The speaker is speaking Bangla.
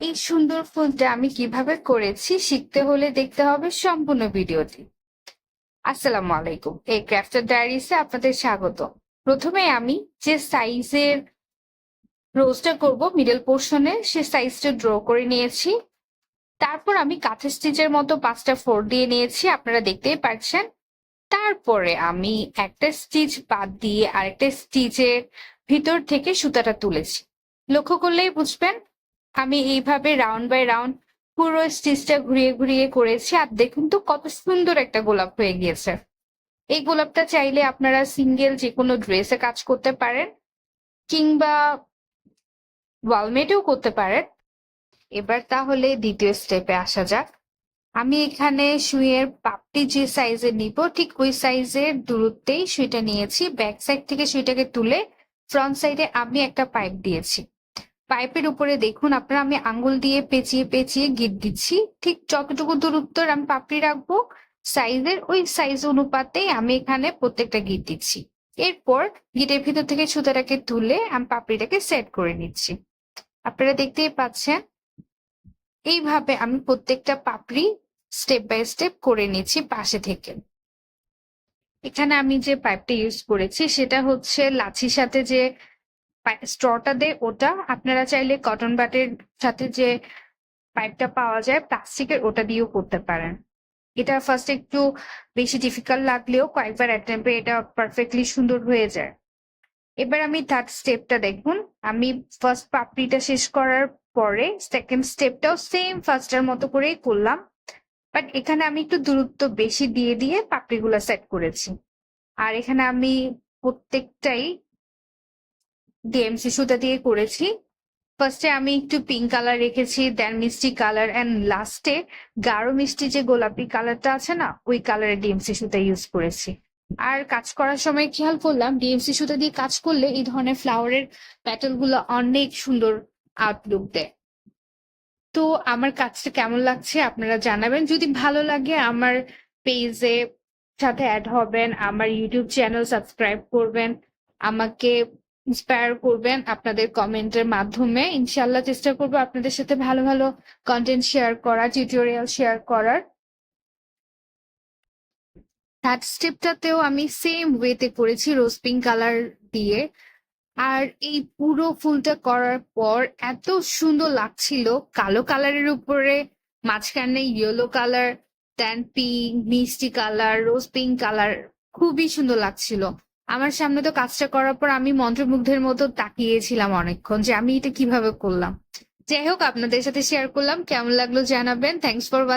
এই সুন্দর ফুলটা আমি কীভাবে করেছি শিখতে হলে দেখতে হবে সম্পূর্ণ ভিডিওটি। আসসালামু আলাইকুম, এই ক্রাফটার ডায়েরিসে আপনাদের স্বাগত। প্রথমে আমি যে সাইজের রোজটা করব, মিডল পোর্শনে, সে সাইজটা ড্র করে নিয়েছি। তারপর আমি কাঁথা স্টিচের মতো পাঁচটা ফোর দিয়ে নিয়েছি, আপনারা দেখতেই পাচ্ছেন। তারপরে আমি একটা স্টিচ বাদ দিয়ে আরেকটা স্টিচের ভিতর থেকে সুতাটা তুলেছি। লক্ষ্য করলেই বুঝবেন আমি এইভাবে রাউন্ড বাই রাউন্ড পুরো স্টিচটা ঘুরিয়ে ঘুরিয়ে করেছি। আর দেখুন তো কত সুন্দর একটা গোলাপ হয়ে গিয়েছে। এই গোলাপটা চাইলে আপনারা সিঙ্গেল যে কোনো ড্রেসে কাজ করতে পারেন কিংবা ওয়ালমেটেও করতে পারেন। এবার তাহলে দ্বিতীয় স্টেপে আসা যাক। আমি এখানে সুইয়ের পাপটি যে সাইজে নিব, ঠিক ওই সাইজের দূরত্বেই সুইটা নিয়েছি। ব্যাক সাইড থেকে সুইটাকে তুলে ফ্রন্ট সাইডে আমি একটা পাইপ দিয়েছি। পাইপের উপরে দেখুন, আপনারা আমি আঙ্গুল দিয়ে পেঁচিয়ে পেঁচিয়ে গিট দিচ্ছি। ঠিক যতটুকু দূরত্বের আমি পাপড়ি রাখব, সাইজের ওই সাইজ অনুপাতেই আমি এখানে প্রত্যেকটা গিট দিচ্ছি। এরপর গিটের ভিতর থেকে সুতাটাকে তুলে আমি পাপড়িটাকে সেট করে নিচ্ছি। আপনারা দেখতেই পাচ্ছেন, এইভাবে আমি প্রত্যেকটা পাপড়ি স্টেপ বাই স্টেপ করে নিচ্ছি পাশে থেকে। এখানে আমি যে পাইপটা ইউজ করেছি, সেটা হচ্ছে লাছির সাথে যে স্ট্রটা দেয় ওটা। আপনারা চাইলে কটন বাটের সাথে যে পাইপটা পাওয়া যায়, প্লাস্টিকের ওটা দিয়েও করতে পারেন। এটা ফার্স্ট একটু বেশি ডিফিকাল্ট লাগলেও কয়েকবার অ্যাটেম্পে এটা পারফেক্টলি সুন্দর হয়ে যায়। এবার আমি থার্ড স্টেপটা দেখুন। আমি ফার্স্ট পাপড়িটা শেষ করার পরে সেকেন্ড স্টেপটাও সেম ফার্স্টের মতো করেই করলাম। বাট এখানে আমি একটু দূরত্ব বেশি দিয়ে দিয়ে পাপড়িগুলো সেট করেছি। আর এখানে আমি প্রত্যেকটাই ডিএমসি সুতা দিয়ে করেছি। ফার্স্টে আমি একটু পিঙ্ক কালার রেখেছি দেন মিষ্টি কালার অ্যান্ড লাস্টে গাঢ় মিষ্টি যে গোলাপি কালারটা আছে না, ওই কালারের ডিএমসি সুতা ইউজ করেছি। আর কাজ করার সময় খেয়াল করলাম ডিএমসি সুতা দিয়ে কাজ করলে এই ধরনের ফ্লাওয়ারের প্যাটার্নগুলো অনেক সুন্দর আউটলুক দেয়। তো আমার কাজটা কেমন লাগছে আপনারা জানাবেন। যদি ভালো লাগে আমার পেজে সাথে অ্যাড হবেন, আমার ইউটিউব চ্যানেল সাবস্ক্রাইব করবেন, আমাকে ইন্সপায়ার করবেন আপনাদের কমেন্টের মাধ্যমে। ইনশাল্লাহ চেষ্টা করব আপনাদের সাথে ভালো ভালো কন্টেন্ট শেয়ার করা টিউটোরিয়াল শেয়ার করার। থার্ড স্টেপটাতেও আমি সেম ওয়েতে করেছি রোজ পিঙ্ক কালার দিয়ে। আর এই পুরো ফুলটা করার পর এত সুন্দর লাগছিল, কালো কালারের উপরে, মাঝখানে ইয়েলো কালার দেন পিঙ্ক মিষ্টি কালার রোজ পিঙ্ক কালার খুবই সুন্দর লাগছিল। আমার সামনে তো কাজটা করার পর আমি মন্ত্রমুগ্ধের মতো তাকিয়েছিলাম অনেকক্ষণ যে আমি এটা কীভাবে করলাম। যাই হোক, আপনাদের সাথে শেয়ার করলাম। কেমন লাগল জানাবেন। Thanks for watching